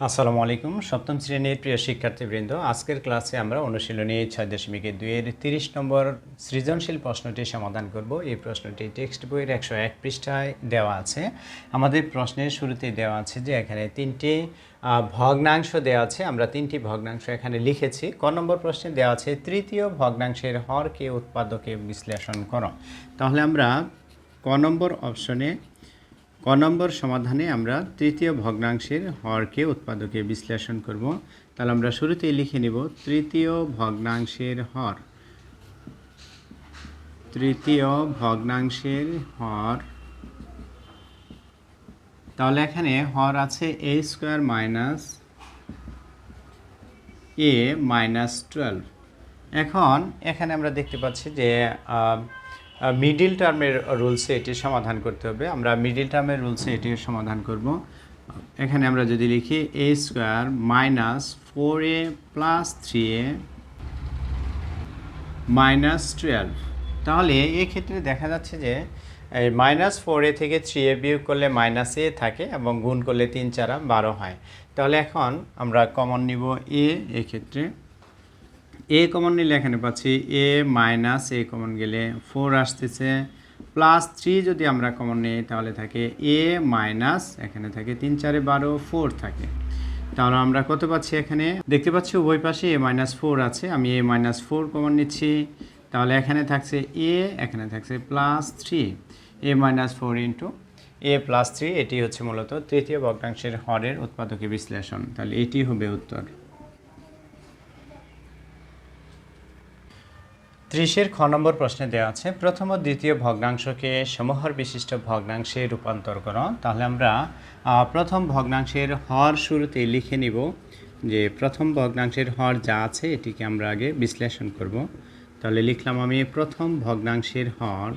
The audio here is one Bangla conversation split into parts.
আসসালামু আলাইকুম। সপ্তম শ্রেণির প্রিয় শিক্ষার্থীবৃন্দ, আজকের ক্লাসে আমরা অনুশীলনী ছয় দশমিক দুইয়ের তিরিশ নম্বর সৃজনশীল প্রশ্নটি সমাধান করব। এই প্রশ্নটি টেক্সট বইয়ের একশো এক পৃষ্ঠায় দেওয়া আছে। আমাদের প্রশ্নের শুরুতেই দেওয়া আছে যে এখানে তিনটি ভগ্নাংশ দেওয়া আছে। আমরা তিনটি ভগ্নাংশ এখানে লিখেছি। ক নম্বর প্রশ্নে দেওয়া আছে, তৃতীয় ভগ্নাংশের হরকে উৎপাদকে বিশ্লেষণ করো। তাহলে আমরা ক নম্বর অপশনে ক নম্বর সমাধানে আমরা তৃতীয় ভগ্নাংশের হরকে উৎপাদকে বিশ্লেষণ করব। তাহলে আমরা শুরুতেই লিখে নিব, তৃতীয় ভগ্নাংশের হর। তৃতীয় ভগ্নাংশের হর। তাহলে এখানে হর আছে a square minus a minus twelve. এখন এখানে আমরা দেখতে পাচ্ছি যে মিডিল টার্মের রুলসে এটি সমাধান করতে হবে। আমরা মিডিল টার্মের রুলসে এটি সমাধান করব। এখানে আমরা যদি লিখি a square minus four a plus three a minus twelve তাহলে এক্ষেত্রে দেখা যাচ্ছে যে, এই মাইনাস ফোর এ থেকে থ্রি এ বিয়োগ করলে মাইনাস এ থাকে এবং গুণ করলে তিন চারা বারো হয়। তাহলে এখন আমরা কমন নিব এ এক্ষেত্রে। এ কমন নিলে এখানে পাচ্ছি এ মাইনাস এ কমন গেলে ফোর আসতেছে প্লাস থ্রি যদি আমরা কমন নিই তাহলে থাকে এ মাইনাস এখানে থাকে তিন, চারে বারো ফোর থাকে। তাহলে আমরা কত পাচ্ছি এখানে? দেখতে পাচ্ছি উভয় পাশে এ মাইনাস ফোর আছে, আমি এ মাইনাস ফোর কমন নিচ্ছি। তাহলে এখানে থাকছে এ এখানে থাকছে plus three a minus four into a plus three এটি হচ্ছে মূলত তৃতীয় ভগ্নাংশের হরের উৎপাদকে বিশ্লেষণ। তাহলে এটি হবে উত্তর। ত্রিশের খ নম্বর প্রশ্নে দেওয়া আছে, প্রথম ও দ্বিতীয় ভগ্নাংশকে সমহর বিশিষ্ট ভগ্নাংশে রূপান্তর করো। তাহলে আমরা প্রথম ভগ্নাংশের হর শুরুতে লিখে নিব যে প্রথম ভগ্নাংশের হর যা আছে এটিকে আমরা আগে বিশ্লেষণ করব। তাহলে লিখলাম আমি প্রথম ভগ্নাংশের হর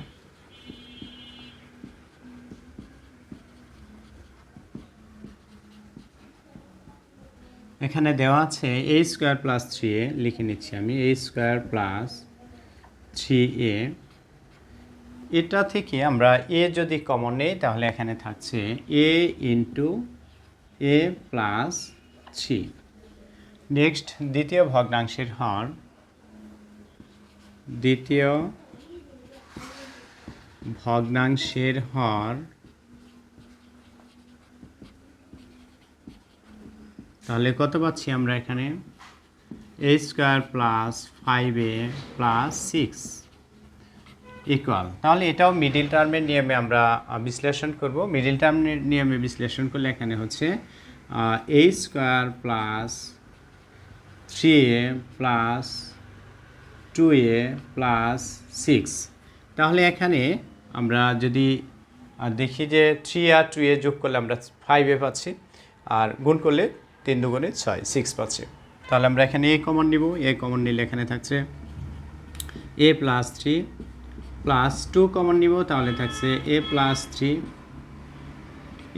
এখানে দেওয়া আছে a square plus three a, লিখে নিচ্ছি আমি a square plus three a. এটা থেকে আমরা এ যদি কমন নেই, তাহলে এখানে থাকছে a into a plus three next দ্বিতীয় ভগ্নাংশের হর। দ্বিতীয় ভগ্নাংশের হর। তাহলে কত পাচ্ছি আমরা এখানে? A square plus five a plus six equal তাহলে এটাও মিডিল টার্মের নিয়মে আমরা বিশ্লেষণ করব। মিডিল টার্মের নিয়মে বিশ্লেষণ করলে এখানে হচ্ছে a square plus three a plus two a plus six তাহলে এখানে আমরা যদি দেখি যে থ্রি আর টু এ যোগ করলে আমরা ফাইভ এ পাচ্ছি, আর গুণ করলে তিন দুগুণে ছয় সিক্স পাচ্ছি। তাহলে আমরা এখানে এ কমন নিব। এ কমন নিলে এখানে থাকছে a plus three plus two common নিব, তাহলে থাকছে এ প্লাস থ্রি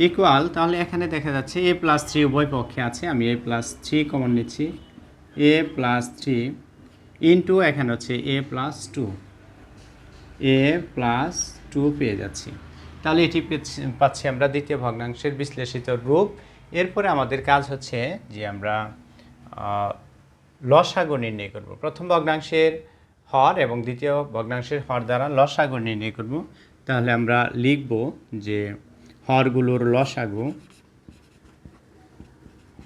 ইকুয়াল তাহলে এখানে দেখা যাচ্ছে এ প্লাস থ্রি উভয় পক্ষে আছে। আমি এ প্লাস থ্রি কমন নিচ্ছি। এ প্লাস থ্রি ইন্টু এখানে হচ্ছে a plus two a plus two পেয়ে যাচ্ছি। তাহলে এটি পাচ্ছি আমরা দ্বিতীয় ভগ্নাংশের বিশ্লেষিত রূপ। এরপরে আমাদের কাজ হচ্ছে যে আমরা লসাগু নির্ণয় করব। প্রথম ভগ্নাংশের হর এবং দ্বিতীয় ভগ্নাংশের হর দ্বারা লসাগু নির্ণয় করব। তাহলে আমরা লিখব যে হরগুলোর লসাগু,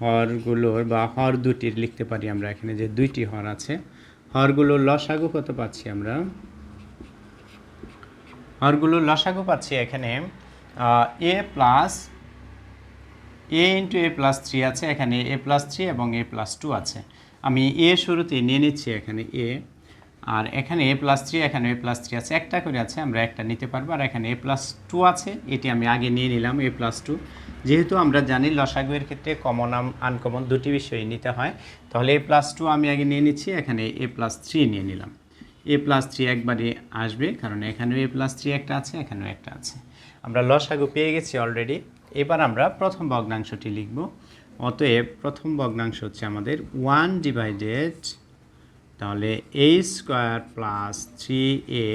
হরগুলোর বা হর দুটির লিখতে পারি আমরা এখানে যে দুইটি হর আছে। হরগুলোর লসাগু কত পাচ্ছি আমরা? হরগুলোর লসাগু পাচ্ছি এখানে a plus a into a plus three আছে এখানে এ প্লাস থ্রি এবং এ প্লাস টু আছে আমি এ শুরুতে নিয়ে নিচ্ছি এখানে এ আর এখানে এ প্লাস থ্রি এখানে এ প্লাস থ্রি আছে একটা করে আছে আমরা একটা নিতে পারব আর এখানে এ প্লাস টু আছে এটি আমি আগে নিয়ে নিলাম এ প্লাস টু যেহেতু আমরা জানি লসাগুয়ের ক্ষেত্রে কমন আনকমন দুটি বিষয়ই নিতে হয় তাহলে এ প্লাস টু আমি আগে নিয়ে নিচ্ছি এখানে এ প্লাস থ্রি নিয়ে নিলাম এ প্লাস থ্রি একবারে আসবে কারণ এখানেও এ প্লাস থ্রি একটা আছে এখানেও একটা আছে আমরা লসাগু পেয়ে গেছি অলরেডি এবার আমরা প্রথম ভগ্নাংশটি লিখব। অতএব প্রথম ভগ্নাংশ হচ্ছে আমাদের ওয়ান ডিভাইডেড, তাহলে a square plus three a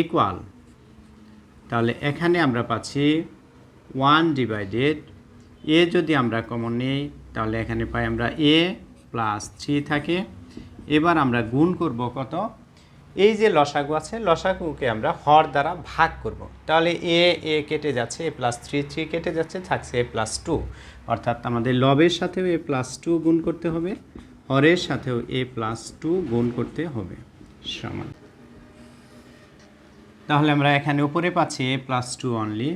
equal. তাহলে এখানে আমরা পাচ্ছি ওয়ান ডিভাইডেড, এ যদি আমরা কমন নিই, তাহলে এখানে পাই আমরা এ প্লাস থ্রি থাকে। এবার আমরা গুণ করব কত? এই যে লসাগু আছে, লসাগুকে আমরা হর দ্বারা ভাগ করব। তাহলে এ এ কেটে যাচ্ছে, এ প্লাস থ্রি থ্রি কেটে যাচ্ছে, থাকছে এ প্লাস টু অর্থাৎ আমাদের লবের সাথেও এ প্লাস টু গুণ করতে হবে, হরের সাথেও এ প্লাস টু গুণ করতে হবে। সমান। তাহলে আমরা এখানে উপরে পাচ্ছি a plus two only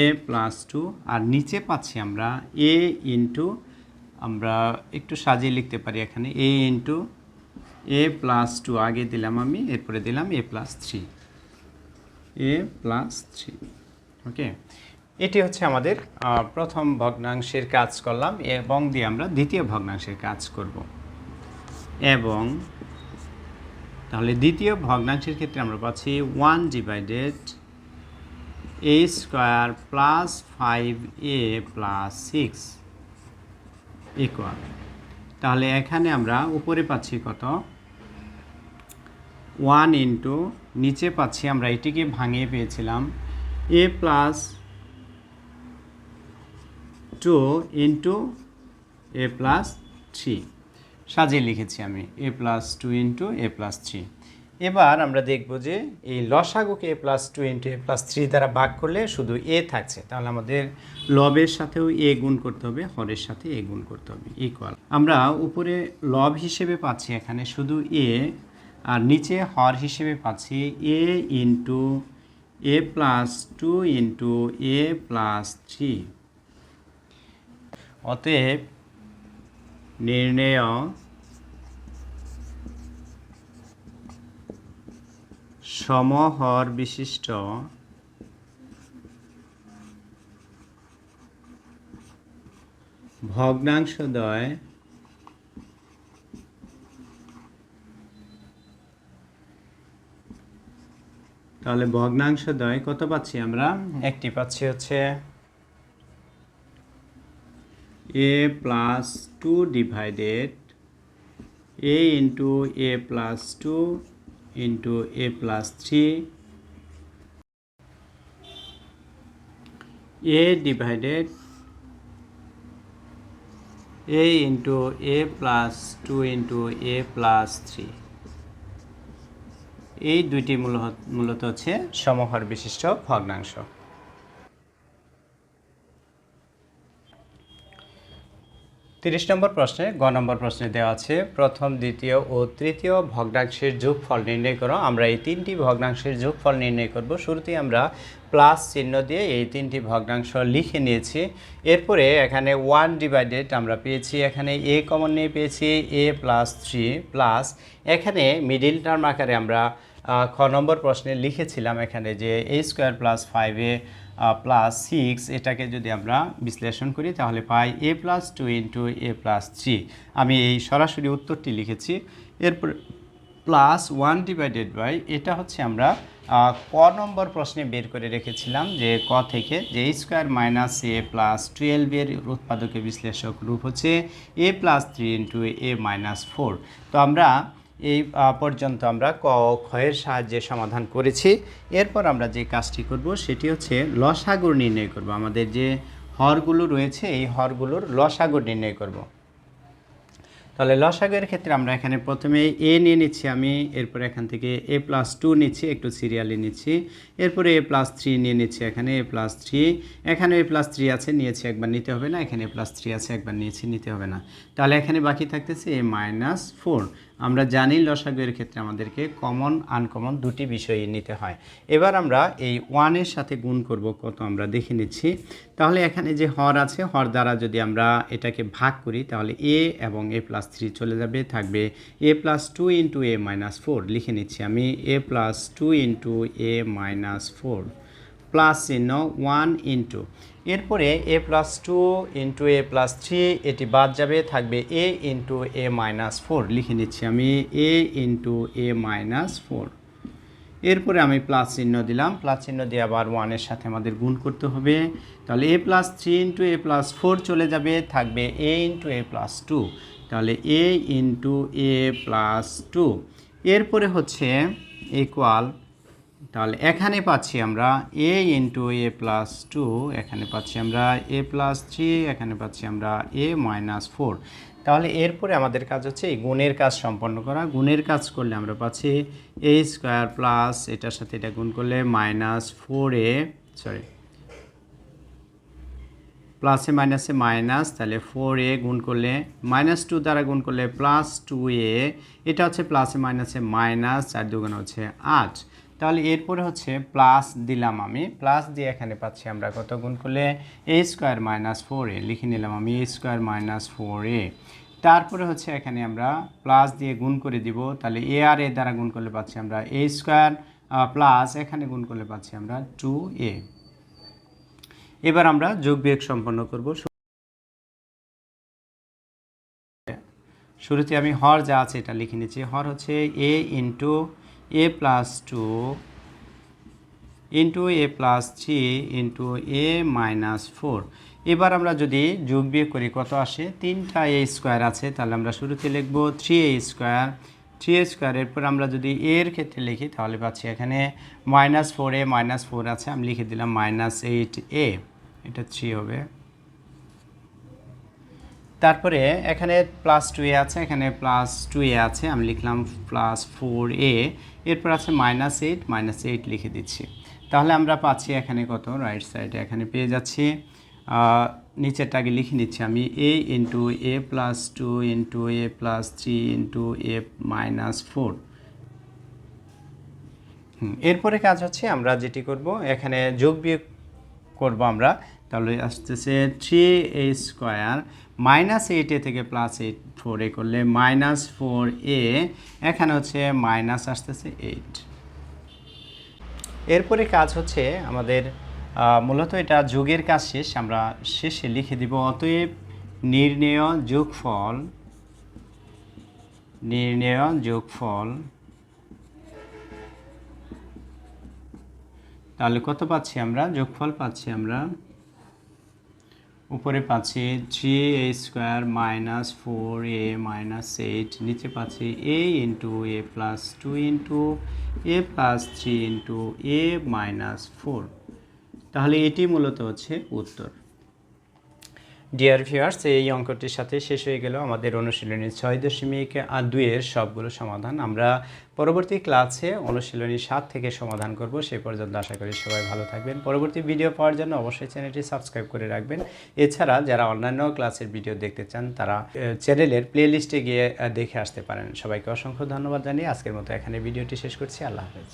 a plus two আর নিচে পাচ্ছি আমরা এ ইন্টু আমরা একটু সাজিয়ে লিখতে পারি এখানে, a into a plus two আগে দিলাম আমি, এরপরে দিলাম a plus three a plus three okay এটি হচ্ছে আমাদের প্রথম ভগ্নাংশের কাজ করলাম, এবং দিয়ে আমরা দ্বিতীয় ভগ্নাংশের কাজ করব। এবং তাহলে দ্বিতীয় ভগ্নাংশের ক্ষেত্রে আমরা পাচ্ছি one divided a square plus five a plus six equal তাহলে এখানে আমরা উপরে পাচ্ছি কত? ওয়ান ইন্টু নিচে পাচ্ছি আমরা, এটিকে ভাঙিয়ে পেয়েছিলাম। A plus two into a plus three. সাজিয়ে লিখেছি আমি, a plus two into a plus three. এবার আমরা দেখব যে এই লসাগুকে a plus two into a plus three দ্বারা ভাগ করলে শুধু এ থাকছে। তাহলে আমাদের লবের সাথেও এ গুণ করতে হবে, হরের সাথে এ গুণ করতে হবে ইকুয়াল আমরা উপরে লব হিসেবে পাচ্ছি এখানে শুধু এ আর নিচে হর হিসেবে পাচ্ছি a into a plus two into a plus three. অতএব নির্ণেয় সমহর বিশিষ্ট ভগ্নাংশদ্বয় তাহলে ভগ্নাংশ দয় কত পাচ্ছি আমরা? একটি পাচ্ছি হচ্ছে a plus two divided a into a plus two into a plus three a divided a into a plus two into a plus three এই দুইটি মূলত মূলত হচ্ছে সমহর বিশিষ্ট ভগ্নাংশ। তিরিশ নম্বর প্রশ্নে, গ নম্বর প্রশ্নে দেওয়া আছে, প্রথম, দ্বিতীয় ও তৃতীয় ভগ্নাংশের যোগফল নির্ণয় করো। আমরা এই তিনটি ভগ্নাংশের যোগফল নির্ণয় করব। শুরুতেই আমরা প্লাস চিহ্ন দিয়ে এই তিনটি ভগ্নাংশ লিখে নিয়েছি। এরপরে এখানে ওয়ান ডিভাইডেড আমরা পেয়েছি। এখানে এ কমন নিয়ে পেয়েছি, এ প্লাস থ্রি প্লাস। এখানে মিডিল টার্ম আকারে আমরা খ নম্বর প্রশ্নে লিখেছিলাম এখানে যে a square plus five a plus six এটাকে যদি আমরা বিশ্লেষণ করি তাহলে পাই a plus two into a plus three আমি এই সরাসরি উত্তরটি লিখেছি। এরপর প্লাস ওয়ান ডিভাইডেড বাই এটা হচ্ছে আমরা ক নম্বর প্রশ্নে বের করে রেখেছিলাম যে ক থেকে যে স্কোয়ার মাইনাস এ প্লাস টুয়েলভের উৎপাদকের বিশ্লেষক রূপ হচ্ছে a plus three into a minus four তো আমরা এই পর্যন্ত আমরা ক ক্ষয়ের সাহায্যে সমাধান করেছি। এরপর আমরা যে কাজটি করব সেটি হচ্ছে লসাগুর নির্ণয় করব। আমাদের যে হরগুলো রয়েছে, এই হরগুলোর লসাগুর নির্ণয় করব। তাহলে লসাগুর ক্ষেত্রে আমরা এখানে প্রথমে এ নিয়ে নিচ্ছি আমি, এরপর এখান থেকে এ প্লাস টু নিচ্ছি, একটু সিরিয়ালি নিচ্ছি। এরপরে এ প্লাস থ্রি নিয়ে নিচ্ছি এখানে, এ প্লাস থ্রি। এখানে এ প্লাস থ্রি আছে, নিয়েছি একবার নিতে হবে না। এখানে এ প্লাস থ্রি আছে, একবার নিয়েছি, নিতে হবে না। তাহলে এখানে বাকি থাকতেছে এ মাইনাস ফোর। আমরা জানি লসাগুয়ের ক্ষেত্রে আমাদেরকে কমন আনকমন দুটি বিষয়ই নিতে হয়। এবার আমরা এই ওয়ানের সাথে গুণ করব কত আমরা দেখে নিচ্ছি। তাহলে এখানে যে হর আছে, হর দ্বারা যদি আমরা এটাকে ভাগ করি, তাহলে এ এবং এ প্লাস থ্রি চলে যাবে, থাকবে a plus two into a minus four লিখে নিচ্ছি আমি a plus two into a minus four plus চিহ্ন ওয়ান ইন্টু এরপরে a plus two into a plus three, এটি বাদ যাবে, থাকবে a into a minus four. লিখে নিচ্ছি আমি a into a minus four. এরপরে আমি প্লাস চিহ্ন দিলাম। প্লাস চিহ্ন দিয়ে আবার ওয়ানের সাথে আমাদের গুণ করতে হবে। তাহলে a plus three into a plus four চলে যাবে, থাকবে a into a plus two. তাহলে a into a plus two. এরপরে হচ্ছে ইকুয়াল তাহলে এখানে পাচ্ছি আমরা a into a plus two এখানে পাচ্ছি আমরা এ প্লাস থ্রি এখানে পাচ্ছি আমরা এ মাইনাস ফোর তাহলে এরপরে আমাদের কাজ হচ্ছে এই গুণের কাজ সম্পন্ন করা। গুণের কাজ করলে আমরা পাচ্ছি এ স্কোয়ার প্লাস এটার সাথে এটা গুণ করলে মাইনাস ফোর এ সরি প্লাসে মাইনাসে মাইনাস তাহলে ফোর এ গুণ করলে মাইনাস টু দ্বারা গুণ করলে প্লাস টু এ এটা হচ্ছে প্লাসে মাইনাসে মাইনাস চার দুগুণ হচ্ছে আট। তাহলে এরপরে হচ্ছে প্লাস দিলাম আমি। প্লাস দিয়ে এখানে পাচ্ছি আমরা কত গুণ করলে? A square minus four a. লিখে নিলাম আমি a square minus four a. তারপরে হচ্ছে এখানে আমরা প্লাস দিয়ে গুণ করে দিব। তাহলে এ আর এ দ্বারা গুণ করলে পাচ্ছি আমরা এ স্কোয়ার প্লাস এখানে গুণ করলে পাচ্ছি আমরা টু এ। এবার আমরা যোগ বিয়োগ সম্পন্ন করব। শুরুতে আমি হর যা আছে এটা লিখে নিচ্ছি। হর হচ্ছে a into a plus two into a plus three into a minus four এবার আমরা যদি যোগ বিয়োগ করি, কত আসে? তিনটা এ স্কোয়ার আছে, তাহলে আমরা শুরুতে লিখব three a square three a square এরপর আমরা যদি এর ক্ষেত্রে লিখি, তাহলে পাচ্ছি এখানে minus four a minus four আছে। আমি লিখে দিলাম মাইনাস এইট এ এটা থ্রি হবে। তারপরে এখানে প্লাস টু এ আছে, এখানে প্লাস টু এ আছে, আমি লিখলাম প্লাস ফোর এ, এরপর আছে মাইনাস এইট মাইনাস এইট লিখে দিচ্ছি। তাহলে আমরা পাচ্ছি এখানে কত? রাইট সাইডে এখানে পেয়ে যাচ্ছি। নিচেরটাকে লিখে নিচ্ছি আমি a into a plus two into a plus three into a minus four এরপরে কাজ হচ্ছে আমরা যেটি করব, এখানে যোগ বিয়োগ করব আমরা। তাহলে আসতেছে three a square minus eight a থেকে প্লাস এইট ফোর এ করলে মাইনাস ফোর এ, এখানে হচ্ছে মাইনাস আসতেছে এইট এরপরে কাজ হচ্ছে আমাদের মূলত এটা যোগের কাজ শেষ, আমরা শেষে লিখে দিব, অতএব নির্ণেয় যোগফল নির্ণেয় যোগফল, তাহলে কত পাচ্ছি আমরা? যোগফল পাচ্ছি আমরা উপরে পাচ্ছি three a square minus four a minus eight নিচে পাচ্ছি a into a plus two into a plus three into a minus four তাহলে এটি মূলত হচ্ছে উত্তর। ডিয়ার ভিউয়ার্স এই অঙ্কটির সাথে শেষ হয়ে গেল আমাদের অনুশীলনী ছয় দশমিক দুইয়ের সবগুলো সমাধান। আমরা পরবর্তী ক্লাসে অনুশীলনী সাত থেকে সমাধান করব, সে পর্যন্ত আশা করি সবাই ভালো থাকবেন। পরবর্তী ভিডিও পাওয়ার জন্য অবশ্যই চ্যানেলটি সাবস্ক্রাইব করে রাখবেন। এছাড়া যারা অন্যান্য ক্লাসের ভিডিও দেখতে চান, তারা চ্যানেলের প্লেলিস্টে গিয়ে দেখে আসতে পারেন। সবাইকে অসংখ্য ধন্যবাদ জানিয়ে আজকের মতো এখানে ভিডিওটি শেষ করছি। আল্লাহ হাফেজ।